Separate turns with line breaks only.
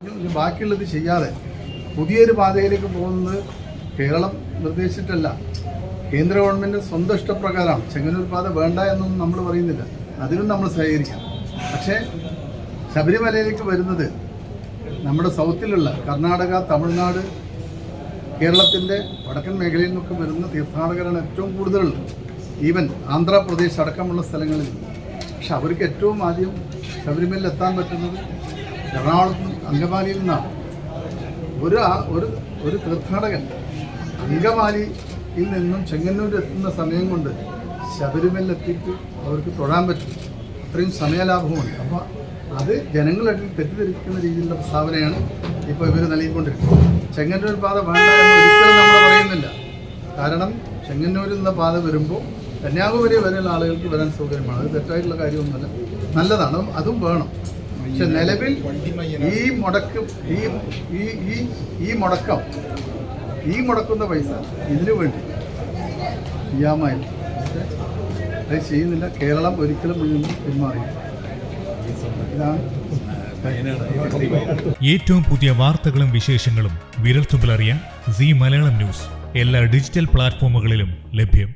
ബാക്കിയുള്ളത് ചെയ്യാതെ പുതിയൊരു പാതയിലേക്ക് പോകുന്നത് കേരളം നിർദ്ദേശിച്ചിട്ടല്ല. കേന്ദ്ര ഗവൺമെന്റ് സ്വന്തം ഇഷ്ടപ്രകാരം ചെങ്ങന്നൂർ പാത വേണ്ട എന്നൊന്നും നമ്മൾ പറയുന്നില്ല. അതിനും നമ്മൾ സഹകരിക്കാം. പക്ഷേ ശബരിമലയിലേക്ക് വരുന്നത് നമ്മുടെ സൗത്തിലുള്ള കർണാടക തമിഴ്നാട് കേരളത്തിന്റെ വടക്കൻ മേഖലയിൽ നിന്നൊക്കെ വരുന്ന തീർത്ഥാടകരാണ് ഏറ്റവും കൂടുതലുള്ളത്. ഈവൻ ആന്ധ്രാപ്രദേശ് അടക്കമുള്ള സ്ഥലങ്ങളിൽ. പക്ഷെ അവർക്ക് ഏറ്റവും ആദ്യം ശബരിമലയിൽ എത്താൻ പറ്റുന്നത് എറണാകുളത്ത് അങ്കമാലിയിൽ നിന്നാണ്. ഒരു ഒരു ഒരു തീർത്ഥാടകൻ അങ്കമാലിയിൽ നിന്നും ചെങ്ങന്നൂർ എത്തുന്ന സമയം കൊണ്ട് ശബരിമല എത്തിയിട്ട് അവർക്ക് തൊഴാൻ പറ്റും. അത്രയും സമയലാഭമുണ്ട് അപ്പോൾ അത് ജനങ്ങളായിട്ട് തെറ്റിദ്ധരിക്കുന്ന രീതിയിലുള്ള പ്രസ്താവനയാണ് ഇപ്പോൾ ഇവർ നൽകിക്കൊണ്ടിരിക്കുന്നത്. ചെങ്ങന്നൂർ പാത വേണ്ട എന്ന് ഒരിക്കലും നമ്മൾ പറയുന്നില്ല. കാരണം ചെങ്ങന്നൂരിൽ നിന്ന് പാത വരുമ്പോൾ കന്യാകുമാരി വരെയുള്ള ആളുകൾക്ക് വരാൻ സൗകര്യമാണ്. അത് തെറ്റായിട്ടുള്ള കാര്യമൊന്നുമല്ല. നല്ലതാണ്. അതും വേണം. പക്ഷെ നിലവിൽ ഈ മുടക്ക് ഈ ഈ ഈ ഈ മുടക്കം ഈ മുടക്കുന്ന പൈസ ഇതിനു വേണ്ടി ചെയ്യാമായി അത് ചെയ്യുന്നില്ല. കേരളം ഒരിക്കലും മുന്നിൽ നിന്ന് പിന്മാറി ഇതാണ്
ഏറ്റവും പുതിയ വാർത്തകളും വിശേഷങ്ങളും വിരൽത്തുമ്പിലറിയാൻ സി മലയാളം ന്യൂസ്. എല്ലാ ഡിജിറ്റൽ പ്ലാറ്റ്ഫോമുകളിലും ലഭ്യം.